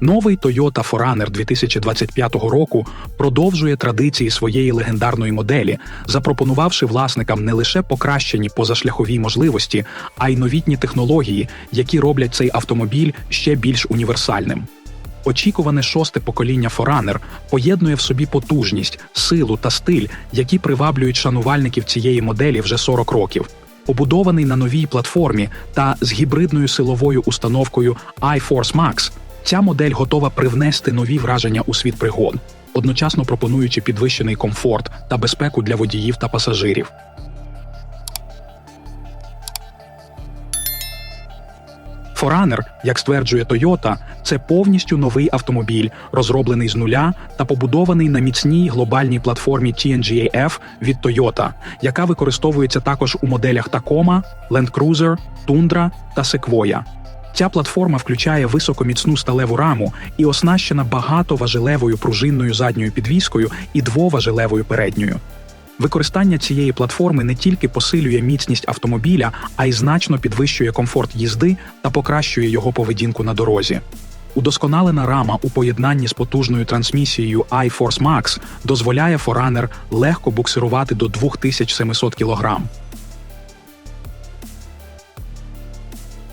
Новий Toyota 4Runner 2025 року продовжує традиції своєї легендарної моделі, запропонувавши власникам не лише покращені позашляхові можливості, а й новітні технології, які роблять цей автомобіль ще більш універсальним. Очікуване шосте покоління Forerunner поєднує в собі потужність, силу та стиль, які приваблюють шанувальників цієї моделі вже 40 років. Побудований на новій платформі та з гібридною силовою установкою iForce Max, ця модель готова привнести нові враження у світ пригод, одночасно пропонуючи підвищений комфорт та безпеку для водіїв та пасажирів. Forerunner, як стверджує Toyota, це повністю новий автомобіль, розроблений з нуля та побудований на міцній глобальній платформі TNGA-F від Toyota, яка використовується також у моделях Tacoma, Land Cruiser, Tundra та Sequoia. Ця платформа включає високоміцну сталеву раму і оснащена багатоважелевою пружинною задньою підвіскою і двоважелевою передньою. Використання цієї платформи не тільки посилює міцність автомобіля, а й значно підвищує комфорт їзди та покращує його поведінку на дорозі. Удосконалена рама у поєднанні з потужною трансмісією iForce Max дозволяє Forerunner легко буксирувати до 2700 кг.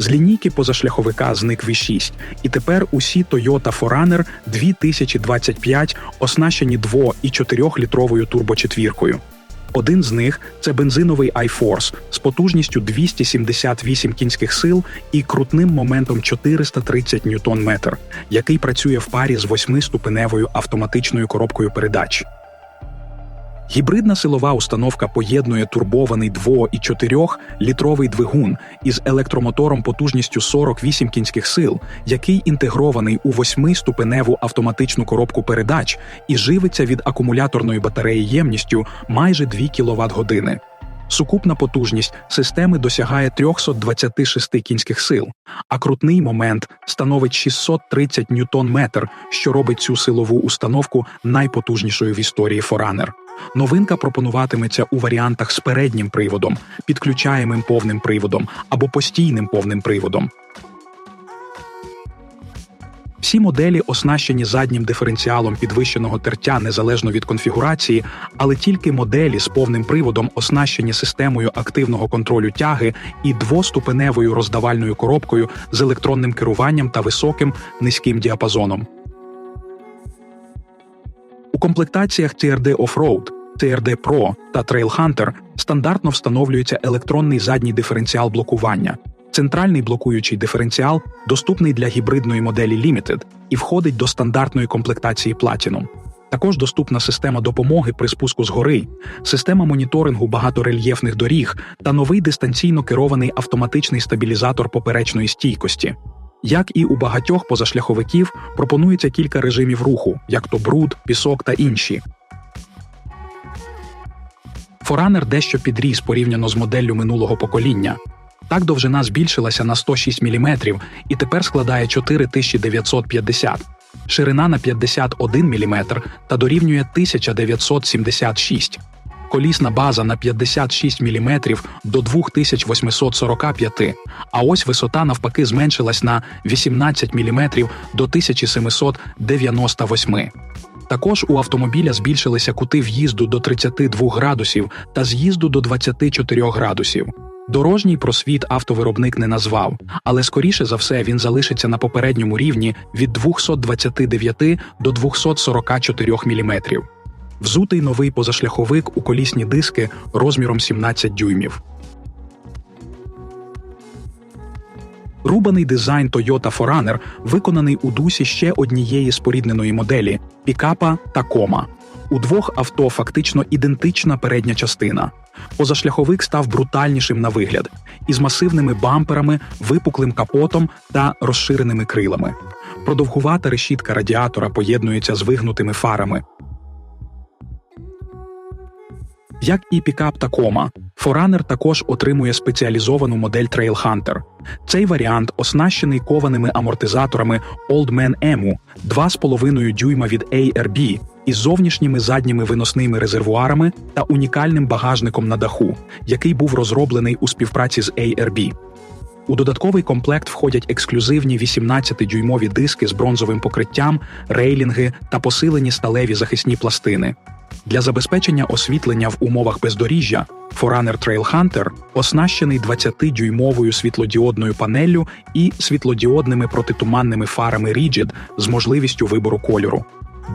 З лінійки позашляховика зник V6, і тепер усі Toyota 4Runner 2025 оснащені 2 і 4-літровою турбочетвіркою. Один з них це бензиновий iForce з потужністю 278 кінських сил і крутним моментом 430 ньютон-метр, який працює в парі з 8-ступеневою автоматичною коробкою передач. Гібридна силова установка поєднує турбований 2 і 4-літровий двигун із електромотором потужністю 48 кінських сил, який інтегрований у 8-ступеневу автоматичну коробку передач і живиться від акумуляторної батареї ємністю майже 2 кВт години. Сукупна потужність системи досягає 326 кінських сил, а крутний момент становить 630 ньютон-метр, що робить цю силову установку найпотужнішою в історії Forerunner. Новинка пропонуватиметься у варіантах з переднім приводом, підключаємим повним приводом або постійним повним приводом. Всі моделі оснащені заднім диференціалом підвищеного тертя незалежно від конфігурації, але тільки моделі з повним приводом оснащені системою активного контролю тяги і двоступеневою роздавальною коробкою з електронним керуванням та високим низьким діапазоном. Комплектаціях TRD Off-Road, TRD Pro та Trail Hunter стандартно встановлюється електронний задній диференціал блокування. Центральний блокуючий диференціал доступний для гібридної моделі Limited і входить до стандартної комплектації Platinum. Також доступна система допомоги при спуску з гори, система моніторингу багаторельєфних доріг та новий дистанційно керований автоматичний стабілізатор поперечної стійкості. Як і у багатьох позашляховиків, пропонується кілька режимів руху, як то бруд, пісок та інші. Forerunner дещо підріс порівняно з моделлю минулого покоління. Так довжина збільшилася на 106 мм і тепер складає 4950, ширина на 51 мм та дорівнює 1976, колісна база на 56 мм до 2845, а ось висота навпаки зменшилась на 18 мм до 1798. Також у автомобіля збільшилися кути в'їзду до 32 градусів та з'їзду до 24 градусів. Дорожній просвіт автовиробник не назвав, але скоріше за все він залишиться на попередньому рівні від 229 до 244 мм. Взутий новий позашляховик у колісні диски розміром 17 дюймів. Рубаний дизайн Toyota 4Runner виконаний у дусі ще однієї спорідненої моделі пікапа Tacoma. У двох авто фактично ідентична передня частина. Позашляховик став брутальнішим на вигляд, із масивними бамперами, випуклим капотом та розширеними крилами. Продовгувата решітка радіатора поєднується з вигнутими фарами. Як і пікап Tacoma, Forerunner також отримує спеціалізовану модель Trail Hunter. Цей варіант оснащений кованими амортизаторами Old Man Emu 2,5 дюйма від ARB із зовнішніми задніми виносними резервуарами та унікальним багажником на даху, який був розроблений у співпраці з ARB. У додатковий комплект входять ексклюзивні 18-дюймові диски з бронзовим покриттям, рейлінги та посилені сталеві захисні пластини. Для забезпечення освітлення в умовах бездоріжжя Forerunner Trail Hunter оснащений 20-дюймовою світлодіодною панеллю і світлодіодними протитуманними фарами Rigid з можливістю вибору кольору.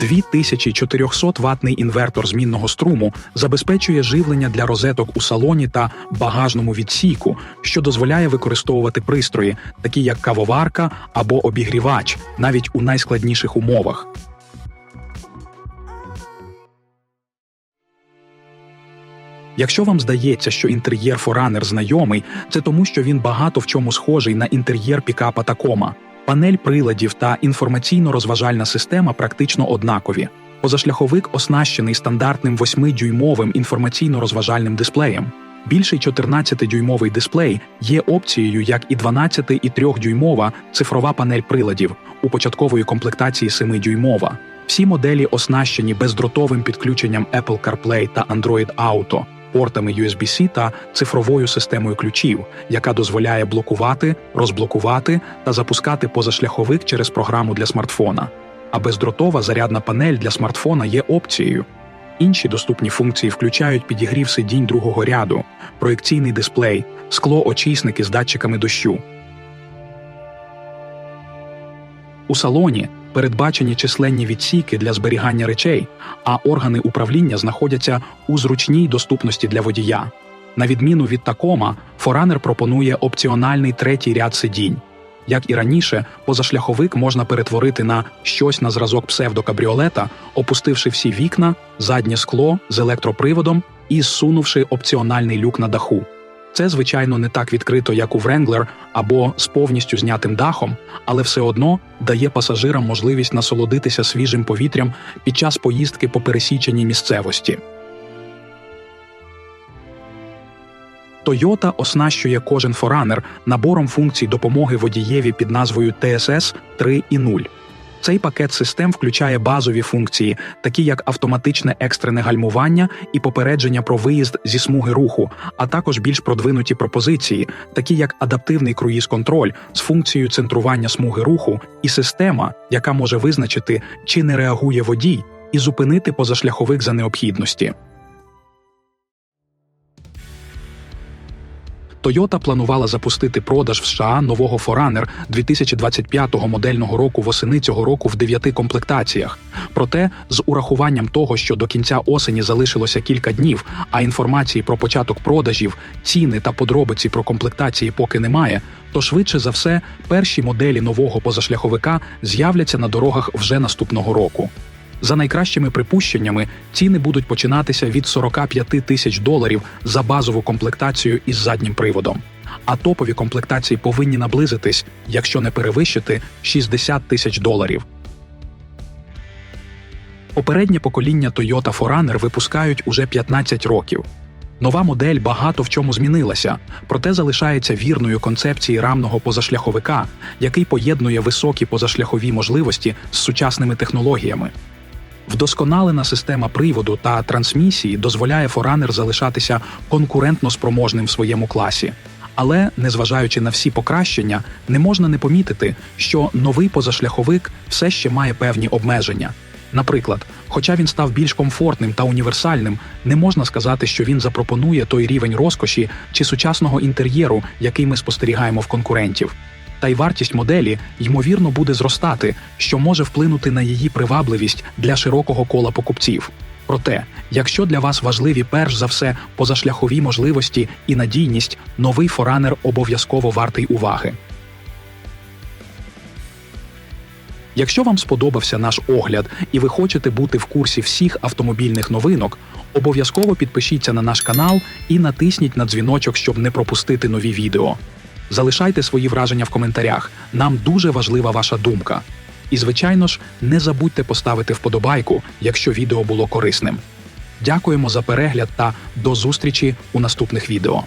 2400 ватний інвертор змінного струму забезпечує живлення для розеток у салоні та багажному відсіку, що дозволяє використовувати пристрої, такі як кавоварка або обігрівач, навіть у найскладніших умовах. Якщо вам здається, що інтер'єр Forerunner знайомий, це тому, що він багато в чому схожий на інтер'єр пікапа Такома. Панель приладів та інформаційно-розважальна система практично однакові. Позашляховик оснащений стандартним 8-дюймовим інформаційно-розважальним дисплеєм. Більший 14-дюймовий дисплей є опцією, як і 12 і 3-дюймова цифрова панель приладів у початкової комплектації 7-дюймова. Всі моделі оснащені бездротовим підключенням Apple CarPlay та Android Auto, портами USB-C та цифровою системою ключів, яка дозволяє блокувати, розблокувати та запускати позашляховик через програму для смартфона. А бездротова зарядна панель для смартфона є опцією. Інші доступні функції включають підігрів сидінь другого ряду, проекційний дисплей, скло-очисники з датчиками дощу. У салоні передбачені численні відсіки для зберігання речей, а органи управління знаходяться у зручній доступності для водія. На відміну від Такома, Forerunner пропонує опціональний третій ряд сидінь. Як і раніше, позашляховик можна перетворити на щось на зразок псевдокабріолета, опустивши всі вікна, заднє скло з електроприводом і зсунувши опціональний люк на даху. Це, звичайно, не так відкрито, як у Wrangler або з повністю знятим дахом, але все одно дає пасажирам можливість насолодитися свіжим повітрям під час поїздки по пересіченій місцевості. Toyota оснащує кожен Forerunner набором функцій допомоги водієві під назвою TSS 3.0. Цей пакет систем включає базові функції, такі як автоматичне екстрене гальмування і попередження про виїзд зі смуги руху, а також більш продвинуті пропозиції, такі як адаптивний круїз-контроль з функцією центрування смуги руху, і система, яка може визначити, чи не реагує водій, і зупинити позашляховик за необхідності. Toyota планувала запустити продаж в США нового Forerunner 2025 модельного року восени цього року в дев'яти комплектаціях. Проте, з урахуванням того, що до кінця осені залишилося кілька днів, а інформації про початок продажів, ціни та подробиці про комплектації поки немає, то швидше за все перші моделі нового позашляховика з'являться на дорогах вже наступного року. За найкращими припущеннями, ціни будуть починатися від 45 тисяч доларів за базову комплектацію із заднім приводом. А топові комплектації повинні наблизитись, якщо не перевищити 60 тисяч доларів. Попереднє покоління Toyota Forerunner випускають уже 15 років. Нова модель багато в чому змінилася, проте залишається вірною концепції рамного позашляховика, який поєднує високі позашляхові можливості з сучасними технологіями. Вдосконалена система приводу та трансмісії дозволяє Forerunner залишатися конкурентно спроможним в своєму класі. Але, незважаючи на всі покращення, не можна не помітити, що новий позашляховик все ще має певні обмеження. Наприклад, хоча він став більш комфортним та універсальним, не можна сказати, що він запропонує той рівень розкоші чи сучасного інтер'єру, який ми спостерігаємо в конкурентів та й вартість моделі ймовірно буде зростати, що може вплинути на її привабливість для широкого кола покупців. Проте, якщо для вас важливі перш за все позашляхові можливості і надійність, новий Forerunner обов'язково вартий уваги. Якщо вам сподобався наш огляд і ви хочете бути в курсі всіх автомобільних новинок, обов'язково підпишіться на наш канал і натисніть на дзвіночок, щоб не пропустити нові відео. Залишайте свої враження в коментарях. Нам дуже важлива ваша думка. І, звичайно ж, не забудьте поставити вподобайку, якщо відео було корисним. Дякуємо за перегляд та до зустрічі у наступних відео.